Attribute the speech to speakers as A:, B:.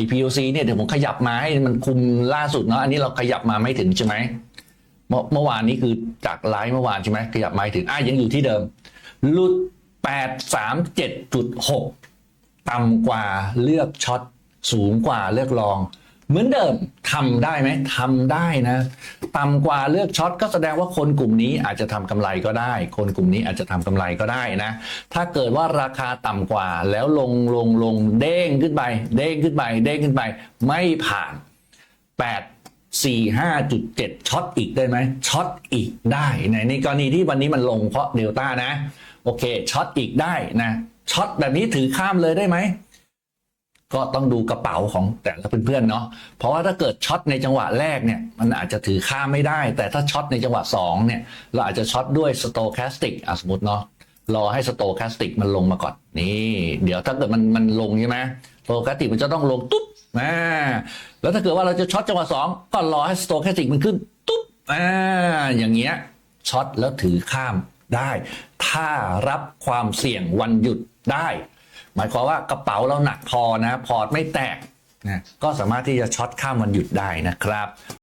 A: อ้ POC เนี่ยเดี๋ยวผมขยับมาให้มันคุมล่าสุดเนาะอันนี้เราขยับมาไม่ถึงใช่ไหมเมื่อเมื่อวานนี้คือจากไลฟ์เมื่อวานใช่ไหมขยับมาถึงอะยังอยู่ที่เดิมลุด837.6ต่ำกว่าเลือกช็อตสูงกว่าเลือกลอง เหมือนเดิมทำได้ไหมทำได้นะ ต่ำกว่าเลือกช็อตก็แสดงว่าคนกลุ่มนี้อาจจะทำกำไรก็ได้ คนกลุ่มนี้อาจจะทำกำไรก็ได้นะ ถ้าเกิดว่าราคาต่ำกว่าแล้วลงลงลงเด้งขึ้นไป เด้งขึ้นไป เด้งขึ้นไป ไม่ผ่าน 8 4 5.7ช็อตอีกได้ไหมช็อตอีกได้ในในกรณีที่วันนี้มันลงเพราะเดลต้านะ โอเคช็อตอีกได้นะช็อตแบบนี้ถือข้ามเลยได้ไหม ก็ต้องดูกระเป๋าของแต่ละเพื่อนๆเนาะเพราะว่าถ้าเกิดช็อตในจังหวะแรกเนี่ยมันอาจจะถือข้ามไม่ได้ แต่ถ้าช็อตในจังหวะ2เนี่ยเราอาจจะช็อตด้วยสโตแคสติกอะสมมติเนาะรอให้สโตแคสติกมันลงมาก่อนนี่เดี๋ยวถ้าเกิดมันมันลงใช่ไหมสโตแคสติกมันจะต้องลงตุ๊บอ่าแล้วถ้าเกิดว่าเราจะช็อตจังหวะ2ก็รอให้สโตแคสติกมันขึ้นตุ๊บอ่าอย่างเงี้ยช็อตแล้วถือข้ามได้ ถ้ารับความเสี่ยงวันหยุดได้ หมายความว่ากระเป๋าเราหนักพอนะ พอร์ตไม่แตกนะก็สามารถที่จะช็อตข้ามวันหยุดได้นะครับ